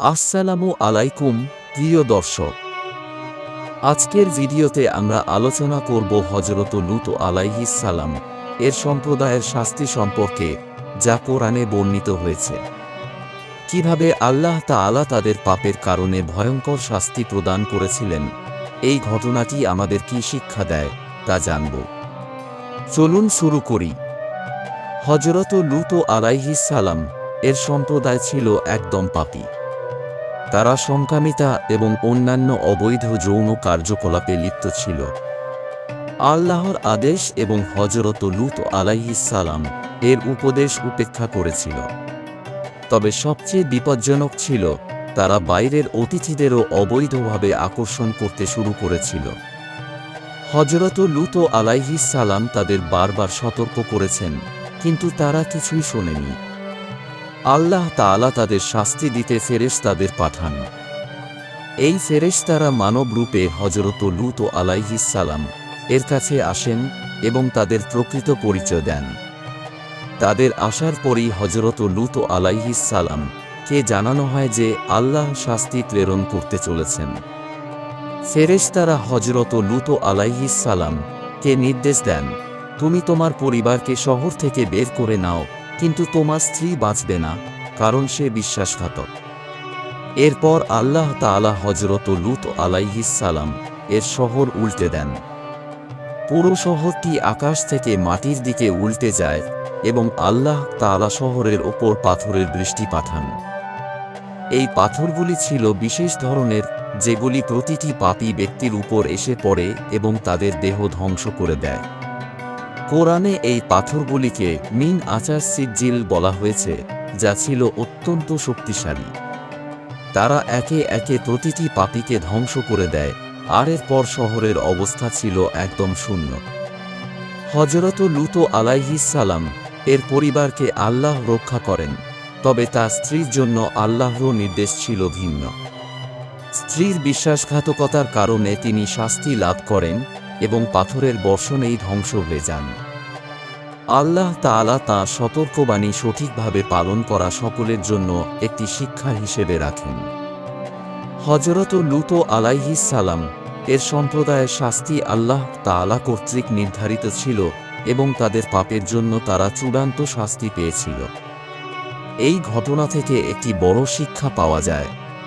আসসালামু আলাইকুম, প্রিয় দর্শক। আজকের ভিডিওতে আমরা আলোচনা করব হজরত লুত আলাইহিস সালাম, এর সম্প্রদায়ের শাস্তি সম্পর্কে, যা কোরআনে বর্ণিত হয়েছে। কীভাবে আল্লাহ তাআলা তাদের পাপের কারণে ভয়ঙ্কর শাস্তি প্রদান করেছিলেন, এই ঘটনাটি আমাদের কি শিক্ষা দেয়, তা জানব। চলুন শুরু করি। হজরত লুত আলাইহিস সালাম, এর সম্প্রদায় ছিল একদম পাপী। তারা সংকামিতা এবং অন্যান্য অবৈধ যৌন কার্যকলাপে লিপ্ত ছিল। আল্লাহর আদেশ এবং হজরত লুত আলাইহিসালাম এর উপদেশ উপেক্ষা করেছিল। তবে সবচেয়ে বিপজ্জনক ছিল, তারা বাইরের অতিথিদেরও অবৈধভাবে আকর্ষণ করতে শুরু করেছিল। হজরত লুত আলাইহিসালাম তাদের বারবার সতর্ক করেছেন, কিন্তু তারা কিছুই শোনেনি। আল্লাহ তাআলা তাদের শাস্তি দিতে ফেরেশতাদের পাঠান। এই ফেরেশতারা মানব রূপে হজরত লুত আলাইহিসালাম এর কাছে আসেন এবং তাদের প্রকৃত পরিচয় দেন। তাদের আসার পরই হজরত লুত আলাইহিসালাম কে জানানো হয় যে আল্লাহ শাস্তি প্রেরণ করতে চলেছেন। ফেরেশতারা হজরত লুত আলাইহিসালাম কে নির্দেশ দেন, তুমি তোমার পরিবারকে শহর থেকে বের করে নাও কিন্তু তোমার স্ত্রী বাঁচবে না, কারণ সে বিশ্বাসঘাতক। এরপর আল্লাহ তাআলা হজরত লুত আলাইহিসালাম এর শহর উল্টে দেন। পুরো শহরটি আকাশ থেকে মাটির দিকে উল্টে যায় এবং আল্লাহ তাআলা শহরের ওপর পাথরের বৃষ্টি পাঠান। এই পাথরগুলি ছিল বিশেষ ধরনের, যেগুলি প্রতিটি পাপী ব্যক্তির উপর এসে পড়ে এবং তাদের দেহ ধ্বংস করে দেয়। কোরআনে এই পাথরগুলিকে মিন আচার সিজ্জিল বলা হয়েছে, যা ছিল অত্যন্ত শক্তিশালী। তারা একে একে প্রতিটি পাপীকে ধ্বংস করে দেয়, আর এরপর শহরের অবস্থা ছিল একদম শূন্য। হজরত লুতো আলাইহিসালাম এর পরিবারকে আল্লাহ রক্ষা করেন, তবে তার স্ত্রীর জন্য আল্লাহর নির্দেশ ছিল ভিন্ন। স্ত্রীর বিশ্বাসঘাতকতার কারণে তিনি শাস্তি লাভ করেন এবং পাথরের বর্ষণেই ধ্বংস হয়ে যান। আল্লাহ তাআলা তাঁর সতর্কবাণী সঠিকভাবে পালন করা সকলের জন্য একটি শিক্ষা হিসেবে রাখেন। হজরত লুতো সালাম এর সম্প্রদায়ের শাস্তি আল্লাহ তাআলা কর্তৃক নির্ধারিত ছিল এবং তাদের পাপের জন্য তারা চূড়ান্ত শাস্তি পেয়েছিল। এই ঘটনা থেকে একটি বড় শিক্ষা পাওয়া যায়।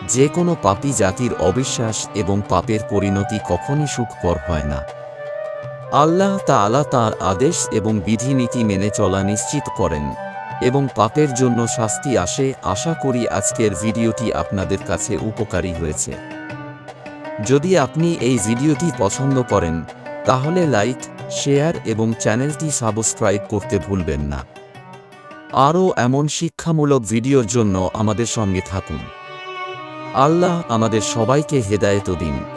যে কোনো পাপী জাতির অবিশ্বাস এবং পাপের পরিণতি কখনই সুখকর হয় না। আল্লাহ তা তাআলা তাঁর আদেশ এবং বিধিনীতি মেনে চলা নিশ্চিত করেন এবং পাপের জন্য শাস্তি আসে আশা করি আজকের ভিডিওটি আপনাদের কাছে উপকারী হয়েছে। যদি আপনি এই ভিডিওটি পছন্দ করেন, তাহলে লাইক, শেয়ার এবং চ্যানেলটি সাবস্ক্রাইব করতে ভুলবেন না। আরও এমন শিক্ষামূলক ভিডিওর জন্য আমাদের সঙ্গে থাকুন। আল্লাহ আমাদের সবাইকে হেদায়ত দিন।